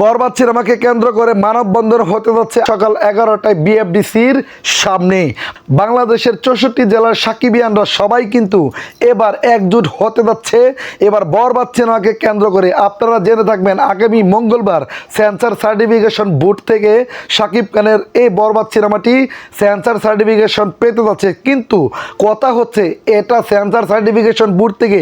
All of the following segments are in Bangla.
বরবাদ সিনেমাকে কেন্দ্র করে মানববন্ধন হতে যাচ্ছে সকাল এগারোটায় বিএফডিসির সামনে বাংলাদেশের চৌষট্টি জেলার সাকিবিয়ানরা সবাই কিন্তু এবার একজুট হতে যাচ্ছে। এবার বরবাদ সিনেমাকে কেন্দ্র করে আপনারা জেনে থাকবেন, আগামী মঙ্গলবার সেন্সার সার্টিফিকেশন বোর্ড থেকে সাকিব খানের এই বরবাদ সিনেমাটি সেন্সার সার্টিফিকেশন পেতে যাচ্ছে। কিন্তু কথা হচ্ছে, এটা সেন্সার সার্টিফিকেশন বোর্ড থেকে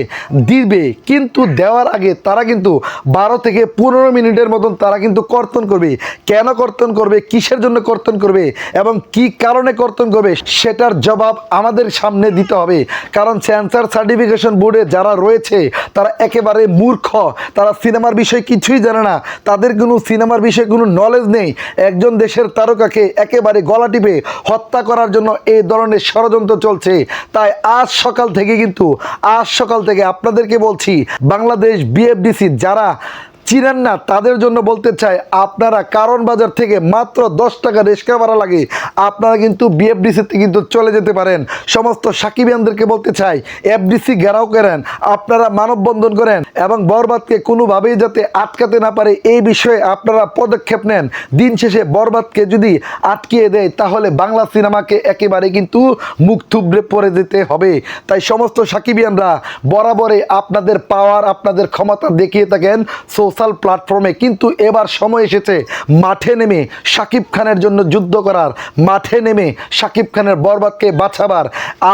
দিবে। কিন্তু দেওয়ার আগে তারা কিন্তু বারো থেকে পনেরো মিনিটের মতন তারা কিন্তু কর্তন করবে। কেন কর্তন করবে? কিসের জন্য কর্তন করবে? এবং কি কারণে কর্তন করবে? সেটার জবাব আমাদের সামনে দিতে হবে। কারণ সেন্সার সার্টিফিকেশন বোর্ডে যারা রয়েছে, তারা একেবারে মূর্খ। তারা সিনেমার বিষয়ে কিছুই জানে না। তাদের কোনো সিনেমার বিষয়ে কোনো নলেজ নেই। একজন দেশের তারকাকে একেবারে গলা টিপে হত্যা করার জন্য এই ধরনের ষড়যন্ত্র চলছে। তাই আজ সকাল থেকে কিন্তু, আজ সকাল থেকে আপনাদেরকে বলছি, বাংলাদেশ বিএফডিসি যারা চিনেন না, তাদের জন্য বলতে চাই, আপনারা কারণ বাজার থেকে মাত্র দশ টাকা রেস্কা ভাড়া লাগে আপনারা কিন্তু বিএফডিসিতে কিন্তু চলে যেতে পারেন। সমস্ত সাকিবিয়ানদেরকে বলতে চাই, এফডিসি ঘেরাও করেন, আপনারা মানববন্ধন করেন এবং বরবাদকে কোনোভাবেই যাতে আটকাতে না পারে, এই বিষয়ে আপনারা পদক্ষেপ নেন। দিন শেষে বরবাদকে যদি আটকিয়ে দেয়, তাহলে বাংলা সিনেমাকে একেবারে কিন্তু মুখ থুবড়ে পড়ে যেতে হবে। তাই সমস্ত সাকিবিয়ানরা বরাবরে আপনাদের পাওয়ার আপনাদের ক্ষমতা দেখিয়ে থাকেন। সোশ্যাল প্ল্যাটফর্মে কিন্তু এবার সময় এসেছে মাঠে নেমে সাকিব খানের জন্য যুদ্ধ করার। মাঠে নেমে সাকিব খানের বরবাদকে বাঁচাবার।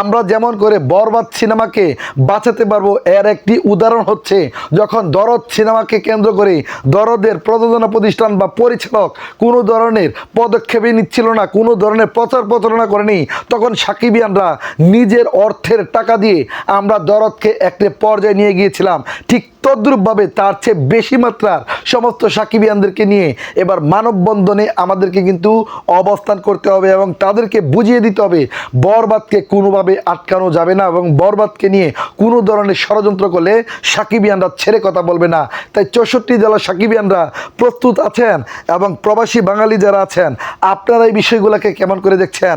আমরা যেমন করে বরবাদ সিনেমাকে বাঁচাতে পারব, এর একটি উদাহরণ হচ্ছে যখন দরদ সিনেমাকে কেন্দ্র করে দরদের প্রযোজনা প্রতিষ্ঠান বা পরিচালক কোনো ধরনের পদক্ষেপই নিচ্ছিল না, কোনো ধরনের প্রচার প্রচারণা করেনি, তখন সাকিবিয়ানরা নিজের অর্থের টাকা দিয়ে আমরা দরদকে একটি পর্যায়ে নিয়ে গিয়েছিলাম। ঠিক তদ্রূপভাবে তার চেয়ে বেশি মাত্রার সমস্ত সাকিবিয়ানদেরকে নিয়ে এবার মানববন্ধনে আমাদেরকে কিন্তু অবস্থান করতে হবে এবং তাদেরকে বুঝিয়ে দিতে হবে বরবাদকে কোনোভাবে আটকানো যাবে না এবং বরবাদকে নিয়ে কোনো ধরনের ষড়যন্ত্র করলে সাকিবিয়ানরা ছেড়ে কথা বলবে না। তাই চৌষট্টি জেলার সাকিবিয়ানরা প্রস্তুত আছেন এবং প্রবাসী বাঙালি যারা আছেন, আপনারা এই বিষয়গুলোকে কেমন করে দেখছেন?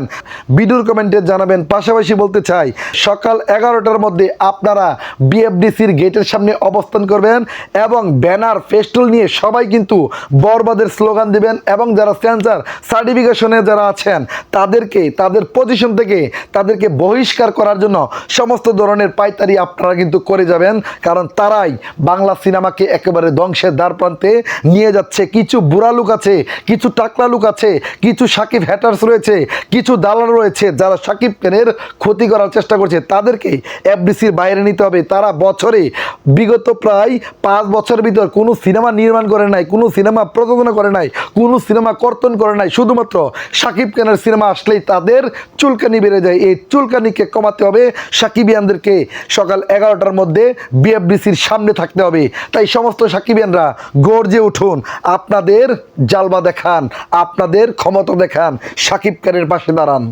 ভিডিওর কমেন্টে জানাবেন। পাশাপাশি বলতে চাই, সকাল এগারোটার মধ্যে আপনারা বিএফডিসির গেটের সামনে অবস্থান করবেন এবং ব্যানার ফেস্টুল নিয়ে সবাই কিন্তু বরবাদের স্লোগান দিবেন এবং যারা সেন্সার সার্টিফিকেশনে যারা আছেন, তাদেরকে, তাদের পজিশন থেকে তাদেরকে বহিষ্কার করার জন্য সমস্ত ধরনের পাইতারি আপনারা কিন্তু করে যাবেন। কারণ তারাই বাংলা সিনেমাকে একেবারে ধ্বংসের দ্বার প্রান্তে নিয়ে যাচ্ছে। কিছু বুড়া লোক আছে, কিছু টাকলা লোক আছে, কিছু সাকিব হ্যাটার্স রয়েছে, কিছু দালাল রয়েছে যারা সাকিব খানের ক্ষতি করার চেষ্টা করছে। তাদেরকে এফডিসির বাইরে নিতে হবে। তারা বছরে, বিগত প্রায় পাঁচ বছরের ভিতর কোনো সিনেমা নির্মাণ করে নাই, কোনো সিনেমা প্রযোজনা করে নাই, কোনো সিনেমা কর্তন করে নাই। শুধুমাত্র সাকিব খানের সিনেমা আসলেই তাদের চুলকানি বেড়ে যায়। এই চুলকানিকে কমাতে হবে সাকিবিয়ানদেরকে। সকাল এগারোটার মধ্যে বিএফডিসির সামনে থাকতে হবে। তাই সমস্ত সাকিবিয়ানরা গর্জে উঠুন, আপনাদের জালবা দেখান, আপনাদের ক্ষমতা দেখান, সাকিব খানের পাশে দাঁড়ান।